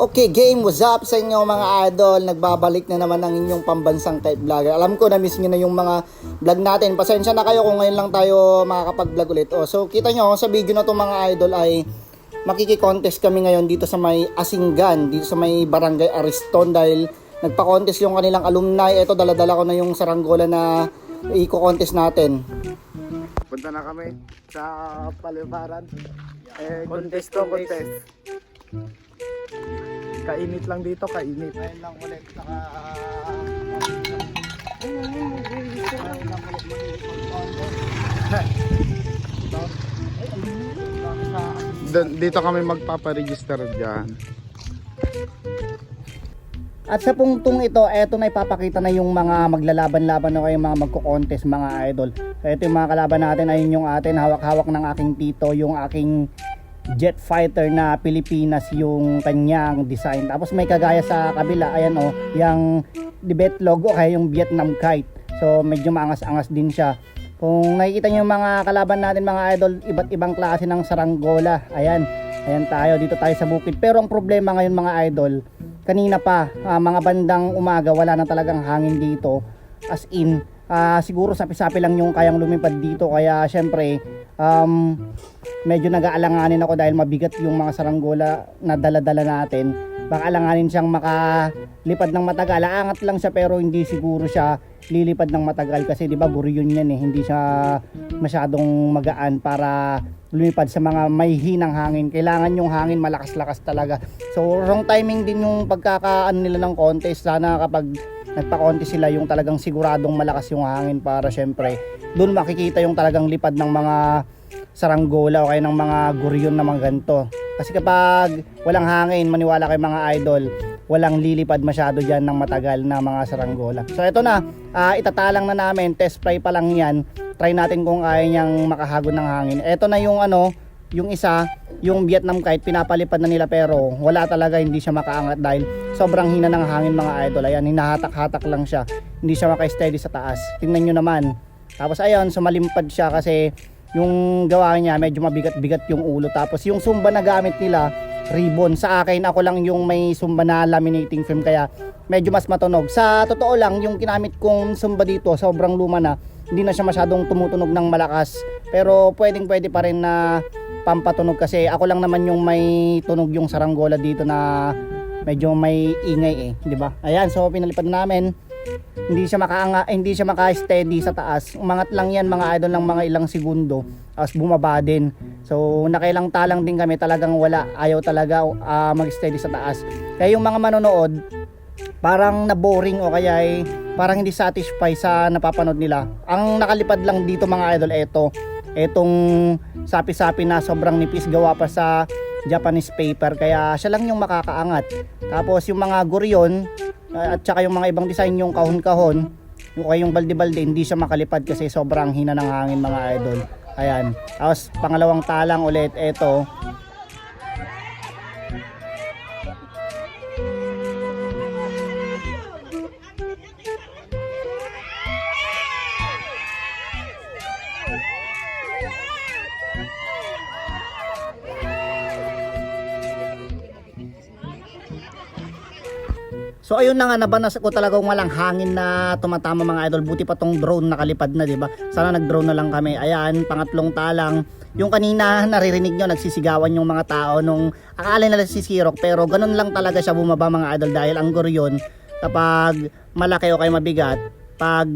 Okay, game, what's up sa inyo mga idol? Nagbabalik na naman ang inyong pambansang type vlogger. Alam ko, na-miss nyo na yung mga vlog natin. Pasensya na kayo kung ngayon lang tayo makakapag-vlog ulit. Oh, so, kita nyo sa video na to mga idol ay makiki-contest kami ngayon dito sa may Asinggan, dito sa may Barangay Ariston dahil nagpa-contest yung kanilang alumni. Ito, daladala ko na yung saranggola na i-contest natin. Punta na kami sa palibaran. Eh, contest to, contest. Kainit lang dito, kainit. Ngayon lang ulit, saka... Dun- dito kami magpaparegister dyan. At sa punktong ito, eto na ipapakita na yung mga maglalaban-laban o kayong mga magko-contest mga idol. Ito yung mga kalaban natin, ayun yung atin, hawak-hawak ng aking tito, yung aking jet fighter na Pilipinas yung kanyang design. Tapos may kagaya sa kabila, ayan o, yung Tibet logo kaya yung Vietnam kite. So medyo maangas-angas din siya. Kung nakikita yung mga kalaban natin mga idol, iba't ibang klase ng saranggola. Ayan, ayan tayo, dito tayo sa bukid. Pero ang problema ngayon mga idol, kanina pa, ah, mga bandang umaga, wala na talagang hangin dito. As in, ah, siguro sapi-sapi lang yung kayang lumipad dito. Kaya syempre, um, medyo nag-aalanganin ako dahil mabigat yung mga saranggola na dala-dala natin. Baka alanganin siyang makalipad ng matagal. Aangat lang siya pero hindi siguro siya lilipad ng matagal kasi 'di ba guriyon yan eh. Hindi siya masyadong magaan para lumipad sa mga may hinang hangin. Kailangan yung hangin malakas-lakas talaga. So wrong timing din yung pagkakaan nila ng contest. Sana kapag nagpa-contest sila yung talagang siguradong malakas yung hangin para syempre doon makikita yung talagang lipad ng mga saranggola o kaya ng mga guryon na mga ganito. Kasi kapag walang hangin, maniwala kay mga idol, walang lilipad masyado dyan ng matagal na mga saranggola. So ito na, ah, itatalang na namin, test fly pa lang yan. Try natin kung kaya niyang makahagod ng hangin. Ito na yung ano, yung isa, yung Vietnam kite, pinapalipad na nila pero wala talaga, hindi siya makaangat dahil sobrang hina ng hangin mga idol. Ayan, hinahatak-hatak lang siya. Hindi siya maka-steady sa taas. Tingnan nyo naman. Tapos ayun, sumalimpad siya kasi yung gawa niya medyo mabigat-bigat yung ulo. Tapos yung sumba na gamit nila, ribbon. Sa akin, ako lang yung may sumba na laminating film kaya medyo mas matunog. Sa totoo lang, yung kinamit kong sumba dito, sobrang luma na. Hindi na siya masyadong tumutunog ng malakas. Pero pwedeng pwede pa rin na pampatunog kasi ako lang naman yung may tunog yung saranggola dito na medyo may ingay eh, 'di ba? Ayan, so pinalipad na namin. Hindi siya makaanga, eh, hindi siya maka-steady sa taas. Umangat lang 'yan mga idol ng mga ilang segundo, tapos bumaba din. So nakailang talang din kami, talagang wala, ayaw talaga ah, mag-steady sa taas. Kaya yung mga manonood, parang na-boring o kaya ay parang hindi satisfy sa napapanood nila. Ang nakalipad lang dito mga idol, eto, etong sapi-sapi na sobrang nipis gawa pa sa Japanese paper kaya siya lang yung makakaangat. Tapos yung mga guryon uh, at saka yung mga ibang design yung kahon-kahon yung kaya yung balde-balde hindi siya makalipad kasi sobrang hina ng hangin mga idol. Ayan. Tapos pangalawang talang ulit eto So ayun na nga nabanas ko talagang walang hangin na tumatama mga idol. Buti pa tong drone nakalipad na, 'di ba? Sana nag-drone na lang kami. Ayan, pangatlong talang. Yung kanina naririnig nyo nagsisigawan yung mga tao nung akala nila si Sirok pero ganun lang talaga siya bumaba mga idol dahil ang goryon kapag malaki o kaya mabigat pag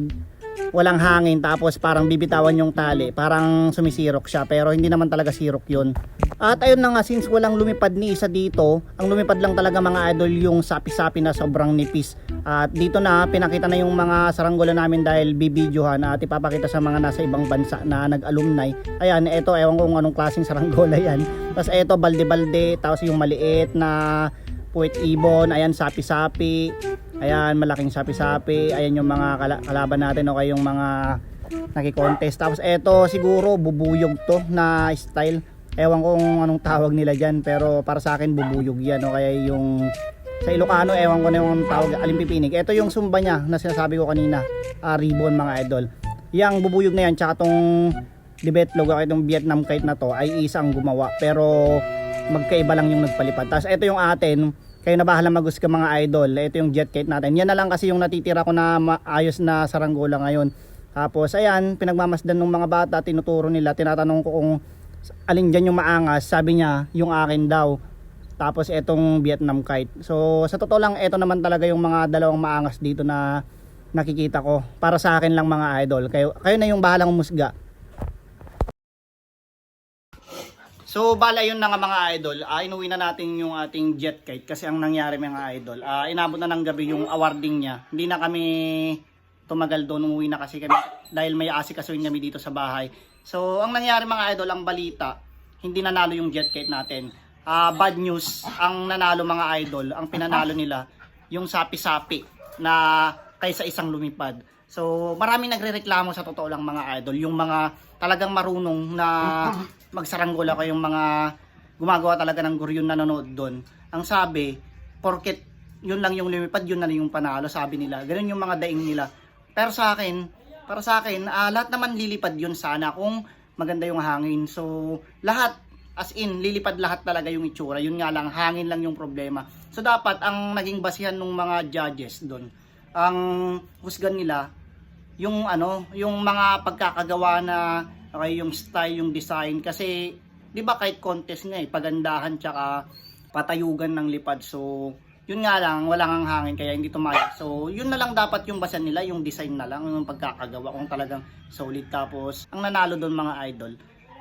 walang hangin tapos parang bibitawan yung tali. Parang sumisirok siya pero hindi naman talaga sirok yun. At ayun na nga since walang lumipad ni isa dito ang lumipad lang talaga mga idol yung sapi-sapi na sobrang nipis. At dito na pinakita na yung mga saranggola namin dahil bibidyohan at ipapakita sa mga nasa ibang bansa na nag-alumni. Ayan eto ewan kung anong klaseng saranggola yan. Tapos eto balde-balde tapos yung maliit na puwet ibon ayan sapi-sapi Ayan, malaking sapi-sapi. Ayan yung mga kala- kalaban natin o yung mga nakikontest. Tapos eto siguro bubuyog to na style. Ewan ko anong tawag nila dyan. Pero para sa akin bubuyog yan. O kaya yung sa Ilocano, ewan ko na yung tawag, alimpipinig. Ito yung sumba niya na sinasabi ko kanina. ah, ribbon mga idol. Yang bubuyog na yan, tsaka tong Tibet logo, itong Vietnam kite na to ay isang gumawa. Pero magkaiba lang yung nagpalipad. Tapos ito yung atin, kayo na bahala maghusga mga idol. Ito yung jet kite natin. Yan na lang kasi yung natitira ko na maayos na saranggola ngayon. Tapos ayan, pinagmamasdan ng mga bata, tinuturo nila, tinatanong ko kung alin dyan yung maangas. Sabi niya, yung akin daw. Tapos etong Vietnam kite. So sa totoo lang, ito naman talaga yung mga dalawang maangas dito na nakikita ko. Para sa akin lang mga idol. Kayo, kayo na yung bahalang umusga. So bala yun na nga mga idol, uh, inuwi na natin yung ating jet kite kasi ang nangyari mga idol, ah, inabot na ng gabi yung awarding niya. Hindi na kami tumagal doon, umuwi na kasi kami dahil may asikasuhin kami dito sa bahay. So ang nangyari mga idol, ang balita, hindi nanalo yung jet kite natin. Ah, bad news, ang nanalo mga idol, ang pinanalo nila, yung sapi-sapi na kaysa isang lumipad. So, marami nagrereklamo sa totoo lang mga idol, yung mga talagang marunong na magsaranggola kayong mga gumagawa talaga ng guryon na nanonood doon. Ang sabi, porket yun lang yung lumipad, yun na yung panalo, sabi nila. Ganun yung mga daing nila. Pero sa akin, para sa akin, ah, lahat naman lilipad yun sana kung maganda yung hangin. So, lahat, as in, lilipad lahat talaga yung itsura. Yun nga lang, hangin lang yung problema. So, dapat, ang naging basihan ng mga judges doon, ang husgan nila, yung ano, yung mga pagkakagawa na okay, yung style, yung design kasi 'di ba kahit contest nga eh, pagandahan tsaka patayugan ng lipad. So, yun nga lang, walang ang hangin kaya hindi tumayag. So, yun na lang dapat yung basan nila, yung design na lang, yung pagkakagawa kung talagang solid. Tapos, ang nanalo doon mga idol,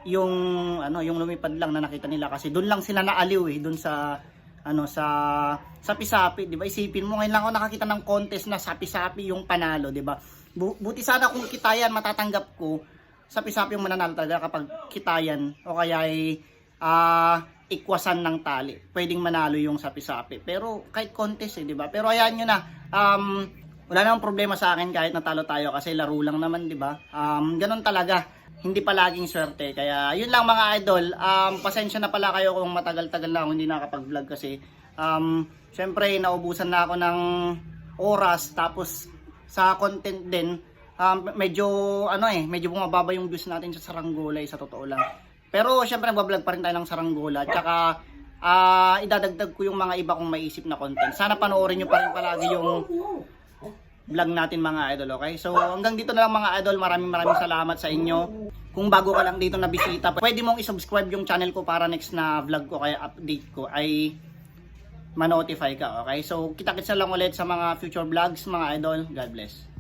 yung ano, yung lumipad lang na nakita nila kasi doon lang sila naaliw eh, doon sa ano sa sapi-sapi, 'di ba? Isipin mo ngayon lang ako nakakita ng contest na sapi-sapi yung panalo, 'di ba? Bu- Buti sana kung kitayan matatanggap ko sapi-sapi yung mananalo talaga kapag kitayan o kaya ay ah ikwasan ng tali. Pwedeng manalo yung sapi-sapi. Pero kahit contest eh, 'di ba? Pero ayan nyo na. Um wala namang problema sa akin kahit natalo tayo kasi laro lang naman, 'di ba? Um ganun talaga. Hindi palaging swerte. Kaya yun lang mga idol. Um pasensya na pala kayo kung matagal-tagal na ako hindi nakakapag-vlog kasi um syempre naubusan na ako ng oras tapos sa content din um, medyo ano eh, medyo bumababa yung views natin sa Saranggola eh, sa totoo lang. Pero syempre nagbablog pa rin tayo ng Saranggola. Tsaka ah, idadagdag ko yung mga iba kong maisip na content. Sana panoorin nyo pa rin palagi yung vlog natin mga idol, okay? So hanggang dito na lang mga idol. Maraming maraming salamat sa inyo. Kung bago ka lang dito na bisita, pwede mong isubscribe yung channel ko para next na vlog ko kaya update ko ay ma-notify ka, okay? So kita-kits na lang ulit sa mga future vlogs mga idol. God bless.